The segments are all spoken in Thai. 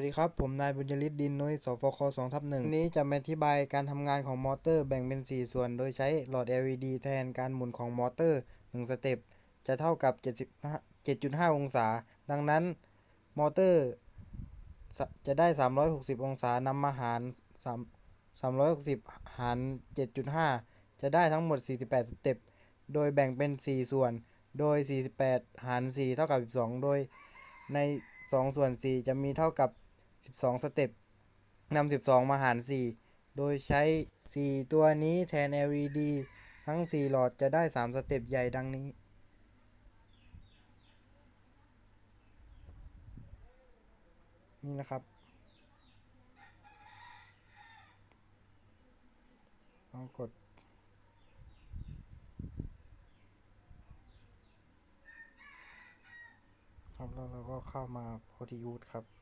วัสดีครับ ผมนายบุญยฤทธิ์ดินนุ้ยสฟค2ทับหนึ่งนนี้จะมาอธิบายการทำงานของมอเตอร์แบ่งเป็น 4 ส่วน โดยใช้หลอด LED แทนการหมุนของมอเตอร์ 1 สเต็ป จะเท่ากับ 75 องศา ดังนั้นมอเตอร์จะได้ 360 องศานำมาหาร 360 หาร 7.5 จะได้ทั้งหมด 48 สเต็ป โดยแบ่งเป็น 4 ส่วน โดย 48 หาร 4 เท่ากับ 12 โดยใน 2 ส่วน 4 จะมีเท่ากับ 12 สเต็ปนำ12 มาหาร 4 โดยใช้ 4 ตัวนี้แทน LED ทั้ง 4 หลอดจะได้ 3 สเต็ปใหญ่ดังนี้ นี่นะครับลองกดครับแล้วเราก็เข้ามา Proteus ครับ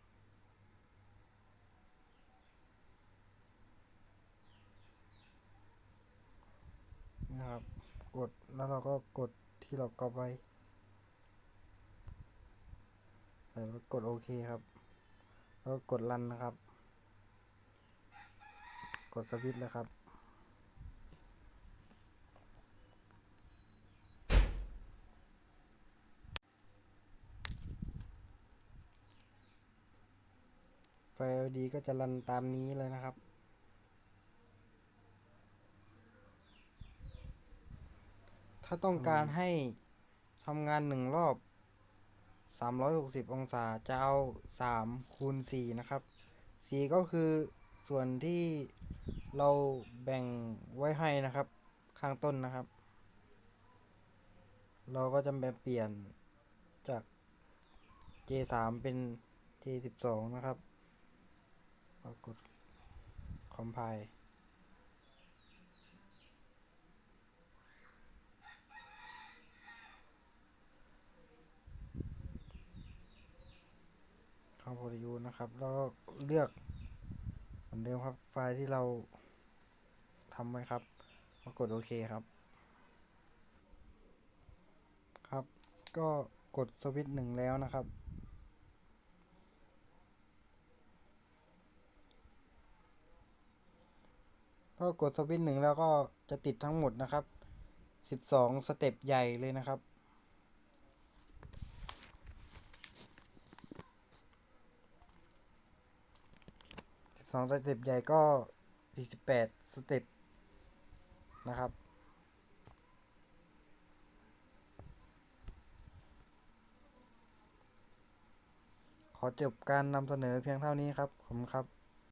นะครับ กดแล้วเราก็กดที่เรากรอบไว้แล้วกดโอเคครับ แล้วกกดรันนะครับ กดสวิตช์แล้วครับไฟ LED ก็จะรันตามนี้เลยนะครับ ถ้าต้องการให้ทำงานหนึ่งรอบ 360 องศาจะเอา 3 คูณ 4 นะครับ 4 ก็คือส่วนที่เราแบ่งไว้ให้นะครับ ข้างต้นนะครับ เราก็จะแบบเปลี่ยนจาก J3 เป็น J12 นะครับเรากด compile เข้า Polyus นะครับ แล้วก็เลือกเหมือนเดิมครับ ไฟล์ที่เราทำไว้ครับก็กดโอเคครับ ครับ ก็กดสวิตช์หนึ่งแล้วนะครับ ก็กดสวิตช์หนึ่งแล้วก็จะติดทั้งหมดนะครับ 12 สเต็ปใหญ่เลยนะครับ สองสเต็ปใหญ่ก็48สเต็ปนะครับ ขอจบการนำเสนอเพียงเท่านี้ครับผมครับ